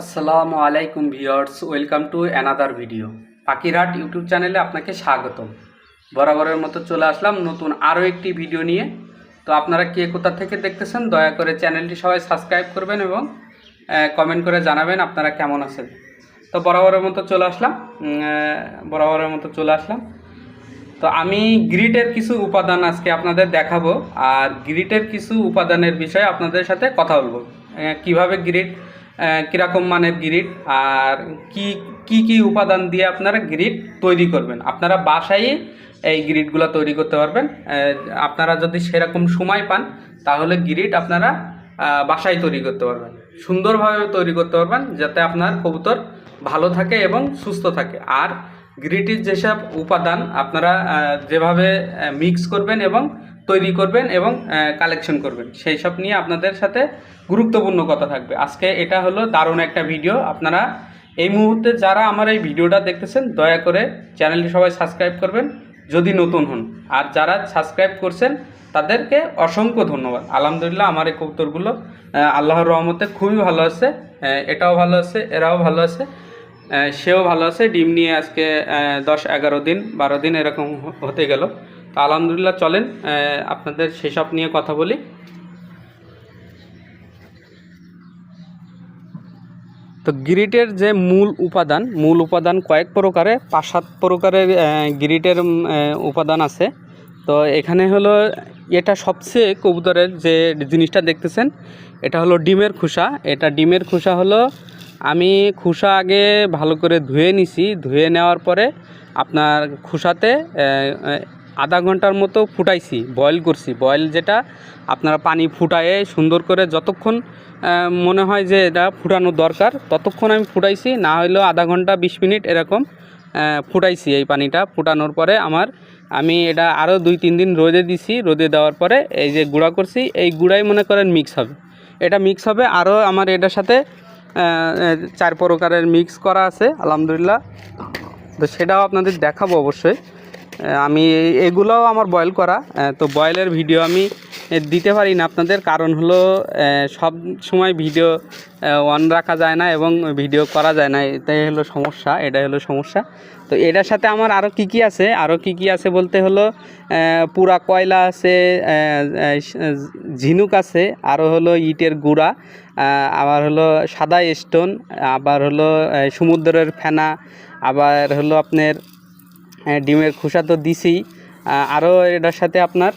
আসসালামু আলাইকুম viewers, welcome to another video. Pakhirhat YouTube চ্যানেলে আপনাকে স্বাগতম। বরাবরের মতো চলে আসলাম নতুন আরও একটি ভিডিও নিয়ে। তো আপনারা কে কোথা থেকে দেখতেছেন, দয়া করে চ্যানেলটি সবাই সাবস্ক্রাইব করবেন এবং কমেন্ট করে জানাবেন আপনারা কেমন আছেন। তো বরাবরের মতো চলে আসলাম বরাবরের মতো চলে আসলাম। তো আমি গ্রিটের কিছু উপাদান আজকে আপনাদের দেখাবো, আর গ্রিটের কিছু উপাদানের বিষয়ে আপনাদের সাথে কথা বলব। কীভাবে গ্রিট কীরকম মানের গ্রিট আর কি কি কি উপাদান দিয়ে আপনারা গ্রিড তৈরি করবেন? আপনারা বাসায় এই গ্রিডগুলো তৈরি করতে পারবেন। আপনারা যদি সেরকম সময় পান, তাহলে গ্রিট আপনারা বাসায় তৈরি করতে পারবেন। সুন্দরভাবে তৈরি করতে পারবেন, যাতে আপনার কবুতর ভালো থাকে এবং সুস্থ থাকে। আর গ্রিটির যেসব উপাদান আপনারা যেভাবে মিক্স করবেন এবং তৈরি করবেন এবং কালেকশন করবেন। সেই সব নিয়ে আপনাদের সাথে গুরুত্বপূর্ণ কথা থাকবে। আজকে এটা হলো দারুণ একটা ভিডিও। আপনারা এই মুহূর্তে যারা আমার এই ভিডিওটা দেখতেছেন, দয়া করে চ্যানেলটি সবাই সাবস্ক্রাইব করবেন, যদি নতুন হন। আর যারা সাবস্ক্রাইব করছেন, তাদেরকে অসংখ্য ধন্যবাদ। আলহামদুলিল্লাহ, আমার এই কবুতরগুলো আল্লাহর রহমতে খুবই ভালো আছে। এটাও ভালো আছে, এরাও ভালো আছে। সেও ভালো আছে। ডিম নিয়ে আজকে দশ এগারো দিন, বারো দিন এরকম হতে গেল। তো আলহামদুলিল্লাহ, চলেন আপনাদের সেসব নিয়ে কথা বলি। তো গ্রিটের যে মূল উপাদান মূল উপাদান কয়েক প্রকারে, পাঁচ সাত প্রকারের গ্রিটের উপাদান আছে। তো এখানে হলো, এটা সবচেয়ে কবুতরের যে জিনিসটা দেখতেছেন, এটা হলো ডিমের খোসা। এটা ডিমের খোসা হলো, আমি খোসা আগে ভালো করে ধুয়ে নিছি। ধুয়ে নেওয়ার পরে আপনার খোসাতে আধা ঘণ্টার মতো ফুটাইছি বয়েল করছি। বয়েল যেটা আপনারা পানি ফুটায়ে সুন্দর করে যতক্ষণ মনে হয় যে এটা ফুটানো দরকার, ততক্ষণ আমি ফুটাইছি, না হলেও আধা ঘণ্টা বিশ মিনিট এরকম ফুটাইছি এই পানিটা। ফুটানোর পরে আমার, আমি এটা আরও দুই তিন দিন রোদে দিছি, রোদে দেওয়ার পরে এই যে গুঁড়া করছি, এই গুঁড়াই মনে করেন মিক্স হবে। এটা মিক্স হবে আরও আমার এটার সাথে চার প্রকারের মিক্স করা আছে, আলহামদুলিল্লাহ। তো সেটাও আপনাদের দেখাবো অবশ্যই। আমি এগুলোও আমার বয়েল করা। তো বয়েলের ভিডিও আমি দিতে পারি না আপনাদের। কারণ হলো সব সময় ভিডিও অন রাখা যায় না এবং ভিডিও করা যায় না। এটাই হলো সমস্যা, এটাই হলো সমস্যা। তো এটার সাথে আমার আরও কি কি আছে? আরও কি কি আছে বলতে হলো পুরা কয়লা আছে ঝিনুক আছে আরও হলো ইটের গুঁড়া আবার হলো সাদা স্টোন আবার হলো সমুদ্রের ফেনা, আবার হলো আপনার ডিমের খোসা তো দিছি। আরও এটার সাথে আপনার